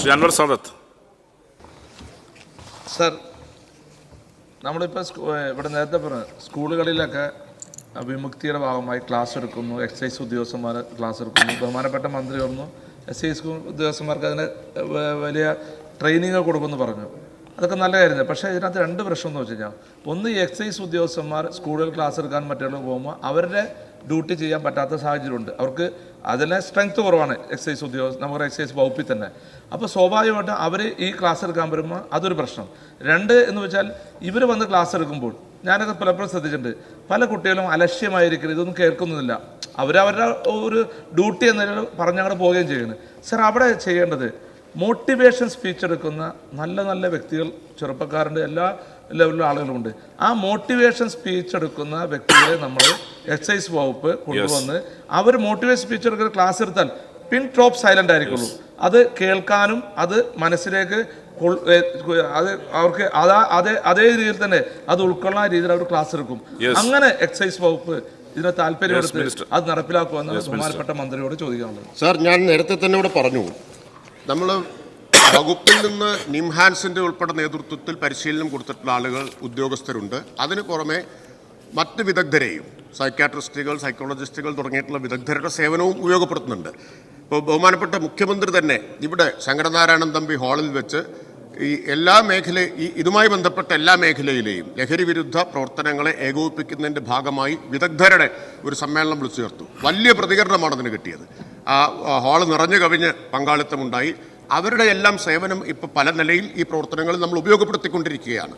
Shri Anwar Sadath. Sir നമ്മളിപ്പോൾ ഇവിടെ നേരത്തെ പറഞ്ഞു സ്കൂളുകളിലൊക്കെ വിമുക്തിയുടെ ഭാഗമായി ക്ലാസ് എടുക്കുന്നു എക്സൈസ് ഉദ്യോഗസ്ഥന്മാർ ക്ലാസ് എടുക്കുന്നു ബഹുമാനപ്പെട്ട മന്ത്രി പറഞ്ഞു സ്കൂൾ ഉദ്യോഗസ്ഥന്മാർക്ക് അതിന് വലിയ ട്രെയിനിങ് കൊടുക്കുമെന്ന് പറഞ്ഞു. അതൊക്കെ നല്ല കാര്യമാണ്. പക്ഷേ ഇതിനകത്ത് രണ്ട് പ്രശ്നം എന്ന് വെച്ച് കഴിഞ്ഞാൽ ഒന്ന് എക്സൈസ് ഉദ്യോഗസ്ഥന്മാർ സ്കൂളിൽ ക്ലാസ് എടുക്കാൻ മറ്റുള്ള പോകുമ്പോൾ അവരുടെ ഡ്യൂട്ടി ചെയ്യാൻ പറ്റാത്ത സാഹചര്യമുണ്ട്. അവർക്ക് അതിലെ സ്ട്രെങ്ത് കുറവാണ് എക്സൈസ് ഉദ്യോഗസ്ഥ നമ്മുടെ എക്സൈസ് വകുപ്പിൽ തന്നെ. അപ്പോൾ സ്വാഭാവികമായിട്ടും അവർ ഈ ക്ലാസ് എടുക്കാൻ വരുമ്പോൾ അതൊരു പ്രശ്നം. രണ്ട് എന്ന് വെച്ചാൽ ഇവർ വന്ന് ക്ലാസ് എടുക്കുമ്പോൾ ഞാനൊക്കെ പലപ്പോഴും ശ്രദ്ധിച്ചിട്ടുണ്ട്. പല കുട്ടികളും അലക്ഷ്യമായിരിക്കും ഇതൊന്നും കേൾക്കുന്നില്ല. അവരവരുടെ ഒരു ഡ്യൂട്ടി എന്ന നിലയിൽ പറഞ്ഞങ്ങോട്ട് പോവുകയും ചെയ്യുന്നത് സർ അവിടെ ചെയ്യേണ്ടത് മോട്ടിവേഷൻ സ്പീച്ച് എടുക്കുന്ന നല്ല നല്ല വ്യക്തികൾ ചെറുപ്പക്കാരുടെ എല്ലാ ലെവലിലും ആളുകളുമുണ്ട്. ആ മോട്ടിവേഷൻ സ്പീച്ച് എടുക്കുന്ന വ്യക്തികളെ നമ്മൾ എക്സൈസ് വകുപ്പ് കൊണ്ടുവന്ന് അവർ മോട്ടിവേഷൻ സ്പീച്ച് എടുക്കുന്ന ക്ലാസ് എടുത്താൽ പിൻ ഡ്രോപ്പ് സൈലന്റ് ആയിരിക്കുള്ളൂ. അത് കേൾക്കാനും അത് മനസ്സിലേക്ക് അത് അവർക്ക് അതാ അതേ അതേ രീതിയിൽ തന്നെ അത് ഉൾക്കൊള്ളാൻ രീതിയിൽ അവർ ക്ലാസ് എടുക്കും. അങ്ങനെ എക്സൈസ് വകുപ്പ് ഇതിനെ താല്പര്യമെടുത്ത് Minister. അത് നടപ്പിലാക്കുമെന്ന് ബഹുമാനപ്പെട്ട മന്ത്രിയോട് ചോദിക്കാനുള്ളത്. സാർ ഞാൻ നേരത്തെ തന്നെ ഇവിടെ പറഞ്ഞു. നമ്മൾ വകുപ്പിൽ നിന്ന് നിംഹാൻസിന്റെ ഉൾപ്പെടെ നേതൃത്വത്തിൽ പരിശീലനം കൊടുത്തിട്ടുള്ള ആളുകൾ ഉദ്യോഗസ്ഥരുണ്ട്. അതിന് പുറമെ മറ്റ് വിദഗ്ധരെയും സൈക്കാട്രിസ്റ്റുകൾ സൈക്കോളജിസ്റ്റുകൾ തുടങ്ങിയിട്ടുള്ള വിദഗ്ധരുടെ സേവനവും ഉപയോഗപ്പെടുത്തുന്നുണ്ട്. ഇപ്പോൾ ബഹുമാനപ്പെട്ട മുഖ്യമന്ത്രി തന്നെ ഇവിടെ ശങ്കരനാരായണൻ തമ്പി ഹാളിൽ വെച്ച് ഈ എല്ലാ മേഖല ഈ ഇതുമായി ബന്ധപ്പെട്ട എല്ലാ മേഖലയിലെയും ലഹരി വിരുദ്ധ പ്രവർത്തനങ്ങളെ ഏകോപിപ്പിക്കുന്നതിന്റെ ഭാഗമായി വിദഗ്ധരുടെ ഒരു സമ്മേളനം വിളിച്ചു ചേർത്തു വലിയ പ്രതികരണമാണ് അതിന് കിട്ടിയത്. ആ ഹാൾ നിറഞ്ഞു കവിഞ്ഞ് പങ്കാളിത്തമുണ്ടായി. അവരുടെ എല്ലാം സേവനം ഇപ്പോൾ പല നിലയിൽ ഈ പ്രവർത്തനങ്ങൾ നമ്മൾ ഉപയോഗപ്പെടുത്തിക്കൊണ്ടിരിക്കുകയാണ്.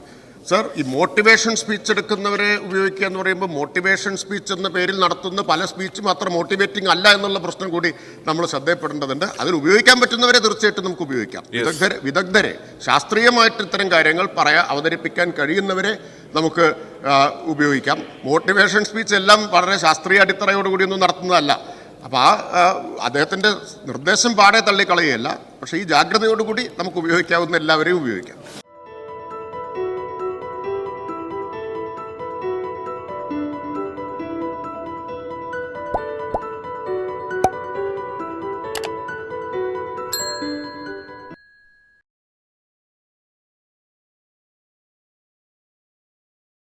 സർ ഈ മോട്ടിവേഷൻ സ്പീച്ച് എടുക്കുന്നവരെ ഉപയോഗിക്കുക എന്ന് പറയുമ്പോൾ മോട്ടിവേഷൻ സ്പീച്ച് എന്ന പേരിൽ നടത്തുന്ന പല സ്പീച്ചും അത്ര മോട്ടിവേറ്റിംഗ് അല്ല എന്നുള്ള പ്രശ്നം കൂടി നമ്മൾ ശ്രദ്ധയപ്പെടേണ്ടതുണ്ട്. അതിൽ ഉപയോഗിക്കാൻ പറ്റുന്നവരെ തീർച്ചയായിട്ടും നമുക്ക് ഉപയോഗിക്കാം. വിദഗ്ധരെ വിദഗ്ധരെ ശാസ്ത്രീയമായിട്ട് ഇത്തരം കാര്യങ്ങൾ പറയാ അവതരിപ്പിക്കാൻ കഴിയുന്നവരെ നമുക്ക് ഉപയോഗിക്കാം. മോട്ടിവേഷൻ സ്പീച്ച് എല്ലാം വളരെ ശാസ്ത്രീയ അടിത്തറയോടുകൂടിയൊന്നും നടത്തുന്നതല്ല. അപ്പോൾ ആ അദ്ദേഹത്തിന്റെ നിർദ്ദേശം പാടെ തള്ളിക്കളയുകയല്ല. പക്ഷേ ഈ ജാഗ്രതയോടുകൂടി നമുക്ക് ഉപയോഗിക്കാവുന്ന എല്ലാവരെയും ഉപയോഗിക്കാം.